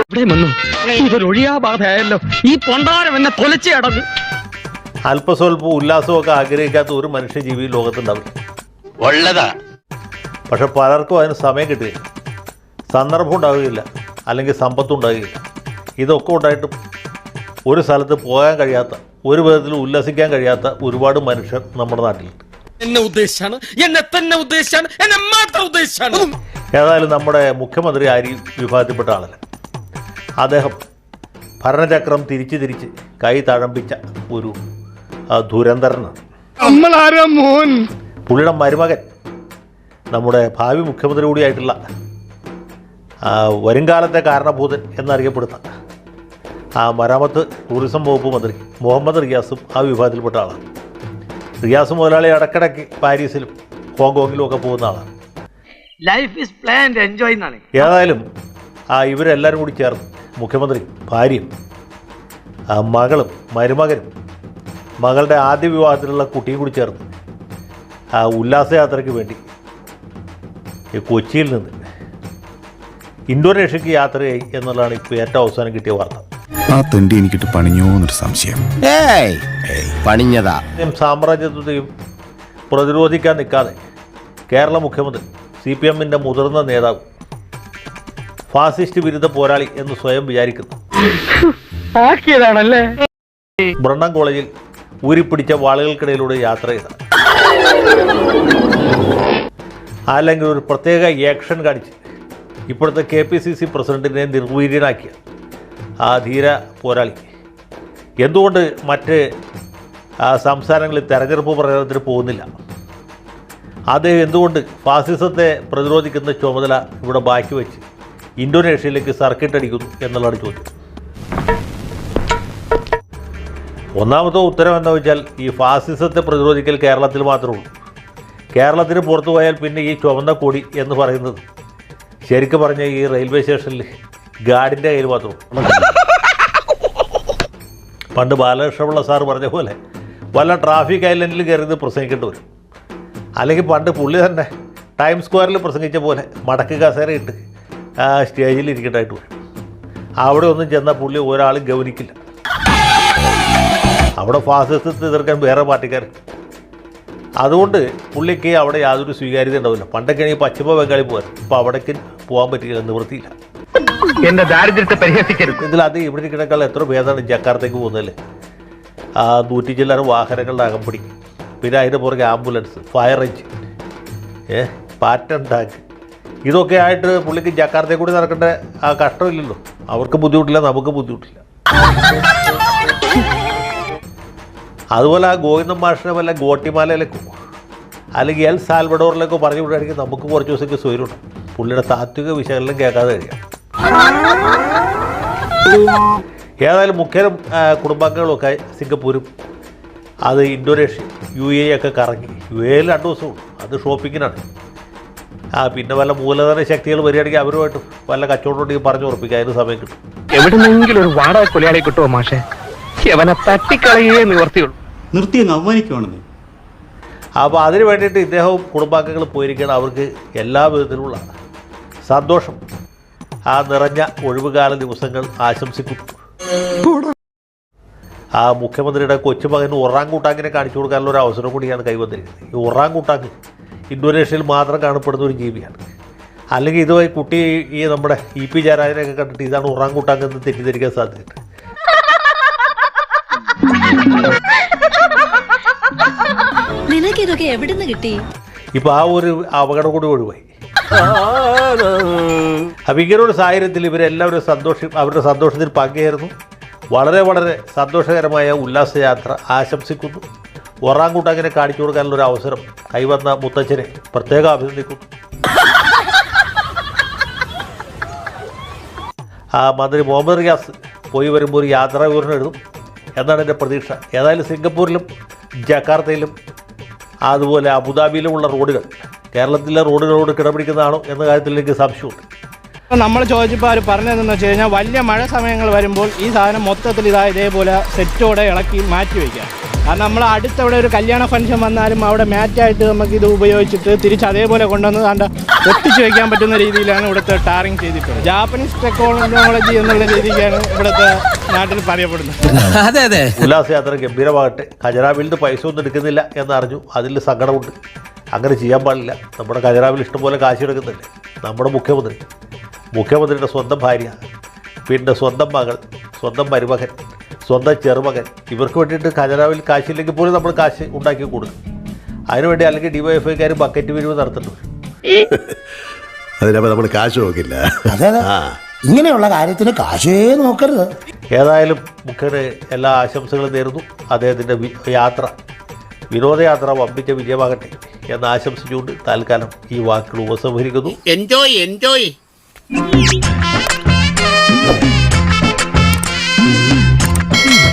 ഇവിടെ ഉല്ലാസവും ഒക്കെ ഒഴിയാ ബാധയായല്ലോ ഈ എന്നെ അല്പസ്വല്പം ഉല്ലാസമൊക്കെ ആഗ്രഹിക്കാത്ത ഒരു മനുഷ്യജീവി ലോകത്തുണ്ടാവും. ലോകത്തുണ്ടാവില്ല ഉള്ളതാ. പക്ഷെ പലർക്കും അതിന് സമയം കിട്ടില്ല സന്ദർഭം ഉണ്ടാവുകയില്ല. അല്ലെങ്കിൽ സമ്പത്തും ഉണ്ടാവുകയില്ല. ഇതൊക്കെ ഉണ്ടായിട്ടും ഒരു സ്ഥലത്ത് പോകാൻ കഴിയാത്ത ഒരു വിധത്തിൽ ഉല്ലസിക്കാൻ കഴിയാത്ത ഒരുപാട് മനുഷ്യർ നമ്മുടെ നാട്ടിലുണ്ട്. എന്നെ ഉദ്ദേശിച്ചാണ് എന്നെ തന്നെ ഉദ്ദേശിച്ചാണ് എന്നെ മാത്രം ഉദ്ദേശിച്ചാണ്. ഏതായാലും നമ്മുടെ മുഖ്യമന്ത്രി ആരി വിഭാഗത്തിൽപ്പെട്ട ആളല്ല? അദ്ദേഹം ഭരണചക്രം തിരിച്ച് തിരിച്ച് കൈ തഴമ്പിച്ച ഒരു ദുരന്തരനാണ്. പുള്ളിയുടെ മരുമകൻ നമ്മുടെ ഭാവി മുഖ്യമന്ത്രി കൂടിയായിട്ടുള്ള വരുംകാലത്തെ കാരണഭൂതൻ എന്നറിയപ്പെടുന്ന ആ മരാമത്ത് ടൂറിസം വകുപ്പ് മന്ത്രി മുഹമ്മദ് റിയാസും ആ വിഭാഗത്തിൽപ്പെട്ട ആളാണ്. റിയാസ് മുതലാളി ഇടക്കിടക്ക് പാരീസിലും ഹോങ്കോങ്ങിലും ഒക്കെ പോകുന്ന ആളാണ്. ലൈഫ് ഇസ് പ്ലാൻഡ് എൻജോയ് എന്നാണ്. ഏതായാലും ആ ഇവരെല്ലാവരും കൂടി ചേർന്ന് മുഖ്യമന്ത്രി ഭാര്യയും ആ മകളും മരുമകനും മകളുടെ ആദ്യ വിവാഹത്തിലുള്ള കുട്ടിയും കൂടി ചേർന്ന് ആ ഉല്ലാസയാത്രയ്ക്ക് വേണ്ടി ഈ കൊച്ചിയിൽ നിന്ന് ഇന്തോനേഷ്യക്ക് യാത്രയായി എന്നുള്ളതാണ് ഇപ്പോൾ ഏറ്റവും അവസാനം കിട്ടിയ വാർത്ത. ആ തെണ്ടി എനിക്കിട്ട് പണിഞ്ഞോ എന്നൊരു സംശയം. ഏയ് പണിഞ്ഞതാ. സാമ്രാജ്യത്വത്തെയും പ്രതിരോധിക്കാൻ നിൽക്കാതെ കേരള മുഖ്യമന്ത്രി സി പി എമ്മിന്റെ മുതിർന്ന നേതാവ് ഫാസിസ്റ്റ് വിരുദ്ധ പോരാളി എന്ന് സ്വയം വിചാരിക്കുന്നു. ആക്കിയതാണല്ലേ ബ്രണ്ണം കോളേജിൽ ഊരിപ്പിടിച്ച വാളുകൾക്കിടയിലൂടെ യാത്ര ചെയ്ത അല്ലെങ്കിൽ ഒരു പ്രത്യേക ആക്ഷൻ കാണിച്ച് ഇപ്പോഴത്തെ കെ പി സി സി പ്രസിഡന്റിനെ നിർവീര്യനാക്കിയ ആ ധീര പോരാളി എന്തുകൊണ്ട് മറ്റ് സംസ്ഥാനങ്ങളിൽ തെരഞ്ഞെടുപ്പ് പ്രചാരണത്തിന് പോകുന്നില്ല? അദ്ദേഹം എന്തുകൊണ്ട് ഫാസിസത്തെ പ്രതിരോധിക്കുന്ന ചുമതല ഇവിടെ ബാക്കി വെച്ച് ഇന്തോനേഷ്യയിലേക്ക് സർക്കിട്ട് അടിക്കുന്നു എന്നുള്ളതാണ് ചോദ്യം. ഒന്നാമത്തെ ഉത്തരം എന്താ വെച്ചാൽ ഈ ഫാസിസത്തെ പ്രതിരോധിക്കൽ കേരളത്തിൽ മാത്രമേ ഉള്ളൂ. കേരളത്തിന് പുറത്തു പോയാൽ പിന്നെ ഈ ചുവന്ന കൊടി എന്ന് പറയുന്നത് ശരിക്കും പറഞ്ഞാൽ ഈ റെയിൽവേ സ്റ്റേഷനിൽ ഗാർഡിന്റെ കയ്യിൽ മാത്രം. പണ്ട് ബാലകൃഷ്ണപിള്ള സാറ് പറഞ്ഞ പോലെ വല്ല ട്രാഫിക് ഐലൻഡിൽ കയറി പ്രസംഗിക്കേണ്ടി വരും. അല്ലെങ്കിൽ പണ്ട് പുള്ളി തന്നെ ടൈം സ്ക്വയറിൽ പ്രസംഗിച്ച പോലെ മടക്ക് കസേര ഇട്ട് ആ സ്റ്റേജിൽ ഇരിക്കേണ്ടതായിട്ട് വരും. അവിടെ ഒന്നും ചെന്നാൽ പുള്ളി ഒരാളും ഗൗനിക്കില്ല. അവിടെ ഫാസിസത്തെ എതിർക്കാൻ വേറെ പാർട്ടിക്കാർ. അതുകൊണ്ട് പുള്ളിക്ക് അവിടെ യാതൊരു സ്വീകാര്യത ഉണ്ടാവില്ല. പണ്ടൊക്കെ ആണെങ്കിൽ പശ്ചിമ ബംഗാളിൽ പോകാൻ ഇപ്പോൾ അവിടേക്ക് പോകാൻ പറ്റില്ല നിവൃത്തിയില്ല. എന്റെ ദാരിദ്ര്യത്തെ പരിഹസിക്കരുത്. ഇതിൽ അത് ഇവിടെ കിടക്കാൻ എത്ര ഭേദമാണ് ജക്കാർത്തേക്ക് പോകുന്നതല്ലേ ആ നൂറ്റി ചില്ലറ വാഹനങ്ങളുടെ അകമ്പടി പിന്നെ അതിന്റെ പുറകെ ആംബുലൻസ് ഫയർ എഞ്ചിൻ ഏഹ് പാറ്റൺ ടാങ്ക്. ഇതൊക്കെ ആയിട്ട് പുള്ളിക്ക് ജക്കാർത്തേക്ക് കൂടി നടക്കേണ്ട ആ കഷ്ടമില്ലല്ലോ. അവർക്ക് ബുദ്ധിമുട്ടില്ല നമുക്ക് ബുദ്ധിമുട്ടില്ല. അതുപോലെ ആ ഗോവിന്ദൻ മാഷിനെ വല്ല ഗോട്ടിമാലയിലേക്കോ അല്ലെങ്കിൽ എൽ സാൽവഡോറിലേക്കോ പറഞ്ഞു വിടുകയാണെങ്കിൽ നമുക്ക് കുറച്ച് ദിവസത്തേക്ക് സ്വയരുണ്ട് പുള്ളിയുടെ താത്വിക വിശകലനം കേൾക്കാതെ കഴിയാം. ഏതായാലും മുഖ്യ കുടുംബാംഗങ്ങളൊക്കെ സിംഗപ്പൂരും അത് ഇൻഡോനേഷ്യ യു എ ഒക്കെ കറങ്ങി. യു എയിൽ രണ്ട് ദിവസമുള്ളൂ അത് ഷോപ്പിങ്ങിനാണ്. ആ പിന്നെ വല്ല മൂലധന ശക്തികൾ വരികയാണെങ്കിൽ അവരുമായിട്ട് വല്ല കച്ചവടം ഉണ്ടെങ്കിൽ പറഞ്ഞു ഉറപ്പിക്കുക അതിന് സമയം കിട്ടും. എവിടെന്നെങ്കിലും ഒരു വാടക കൊലയാളി കിട്ടുമോ മാഷെ? അവനെ തട്ടിക്കളയേ നിവർത്തിയുള്ളൂ. നിർത്തി അവമാനിക്കുവാണെന്ന്. അപ്പോൾ അതിന് വേണ്ടിയിട്ട് ഇദ്ദേഹവും കുടുംബാംഗങ്ങൾ പോയിരിക്കണം അവർക്ക് എല്ലാ വിധത്തിലുള്ള സന്തോഷം. ആ നിറഞ്ഞ ഒഴിവുകാല ദിവസങ്ങൾ ആശംസിക്കും. ആ മുഖ്യമന്ത്രിയുടെ കൊച്ചുമകന് ഉറാങ്കൂട്ടാങ്ങിനെ കാണിച്ചു കൊടുക്കാനുള്ള ഒരു അവസരം കൂടിയാണ് കൈവന്നിരിക്കുന്നത്. ഈ ഉറാങ്കൂട്ടാങ് ഇന്തോനേഷ്യയിൽ മാത്രം കാണപ്പെടുന്ന ഒരു ജീവിയാണ്. അല്ലെങ്കിൽ ഇതുമായി കുട്ടി ഈ നമ്മുടെ ഇ പി ജയരാജനെയൊക്കെ കണ്ടിട്ട് ഇതാണ് ഉറാങ്കൂട്ടാങ് എന്ന് തെറ്റിദ്ധരിക്കാൻ സാധ്യതയുണ്ട്. നിനക്കിതൊക്കെ എവിടുന്ന് കിട്ടി? ഇപ്പൊ ആ ഒരു അപകടം കൂടി ഒഴിവായി. അപ്പം ഇങ്ങനെ ഒരു സാഹചര്യത്തിൽ ഇവരെല്ലാവരും സന്തോഷം അവരുടെ സന്തോഷത്തിൽ പങ്കുചേർന്നു. വളരെ വളരെ സന്തോഷകരമായ ഉല്ലാസയാത്ര ആശംസിക്കുന്നു. ഒറാങ്കൂട്ടങ്ങനെ കാണിച്ചു കൊടുക്കാനുള്ള ഒരു അവസരം കൈവന്ന മുത്തച്ഛനെ പ്രത്യേകം അഭിനന്ദിക്കുന്നു. ആ മന്ത്രി മുഹമ്മദ് റിയാസ് പോയി വരുമ്പോൾ ഒരു യാത്രാ വിവരണം എഴുതും. എന്നാണ് എന്റെ പ്രതീക്ഷ. ഏതായാലും സിംഗപ്പൂരിലും ജക്കാർത്തയിലും അതുപോലെ അബുദാബിയിലുമുള്ള റോഡുകൾ കേരളത്തിലെ റോഡുകളോട് കിടപിടിക്കുന്നതാണോ എന്ന കാര്യത്തിൽ എനിക്ക് സംശയമുണ്ട് നമ്മൾ ചോദിച്ചപ്പോൾ അവർ പറഞ്ഞതെന്ന് വെച്ച് കഴിഞ്ഞാൽ വലിയ മഴ സമയങ്ങൾ വരുമ്പോൾ ഈ സാധനം മൊത്തത്തിൽ ഇതാ ഇതേപോലെ സെറ്റോടെ ഇളക്കി മാറ്റി വയ്ക്കാം കാരണം നമ്മൾ അടുത്തവിടെ ഒരു കല്യാണ ഫംഗ്ഷൻ വന്നാലും അവിടെ മാറ്റായിട്ട് നമുക്ക് ഇത് ഉപയോഗിച്ചിട്ട് തിരിച്ച് അതേപോലെ കൊണ്ടുവന്ന് കണ്ട ഒട്ടിച്ച് വയ്ക്കാൻ പറ്റുന്ന രീതിയിലാണ് ഇവിടുത്തെ ടാറിങ് ചെയ്തിട്ടുള്ളത്. ജാപ്പനീസ് ടെക്നോളജി എന്നുള്ള രീതിക്കാണ് ഇവിടുത്തെ നാട്ടിൽ പറയപ്പെടുന്നത്. അതെ അതെ. ഉല്ലാസയാത്ര ഗംഭീരമാകട്ടെ. ഖജനാവിൽ നിന്ന് പൈസ ഒന്നും എടുക്കുന്നില്ല എന്നറിഞ്ഞു അതിൽ സങ്കടമുണ്ട്. അങ്ങനെ ചെയ്യാൻ പാടില്ല. നമ്മുടെ ഖജനാവിൽ ഇഷ്ടംപോലെ കാശ് എടുക്കുന്നില്ലേ നമ്മുടെ മുഖ്യമന്ത്രി. മുഖ്യമന്ത്രിയുടെ സ്വന്തം ഭാര്യ. പിന്നെ സ്വന്തം മകൾ. സ്വന്തം മരുമകൻ. സ്വന്തം ചെറുമകൻ. ഇവർക്ക് വേണ്ടിയിട്ട് ഖജനാവിൽ കാശില്ലെങ്കിൽ പോലും നമ്മൾ കാശ് ഉണ്ടാക്കി കൊടുക്കും. അതിനുവേണ്ടി അല്ലെങ്കിൽ ഡിവൈഎഫ്ഐക്കാർ ബക്കറ്റ് പിരിവ് നടത്തുന്നുണ്ട്. അതിനപ്പോ നമ്മൾ കാശ് നോക്കില്ല. ഇങ്ങനെയുള്ള കാര്യത്തിന് കാശേ നോക്കരുത്. ഏതായാലും മുഖ്യന് എല്ലാ ആശംസകളും നേരുന്നു. അദ്ദേഹത്തിന്റെ യാത്ര വിനോദയാത്ര വമ്പിച്ച വിജയമാകട്ടെ എന്ന് ആശംസിച്ചുകൊണ്ട് തൽക്കാലം ഈ വാക്കുകൾ ഉപസംഹരിക്കുന്നു. Enjoy enjoy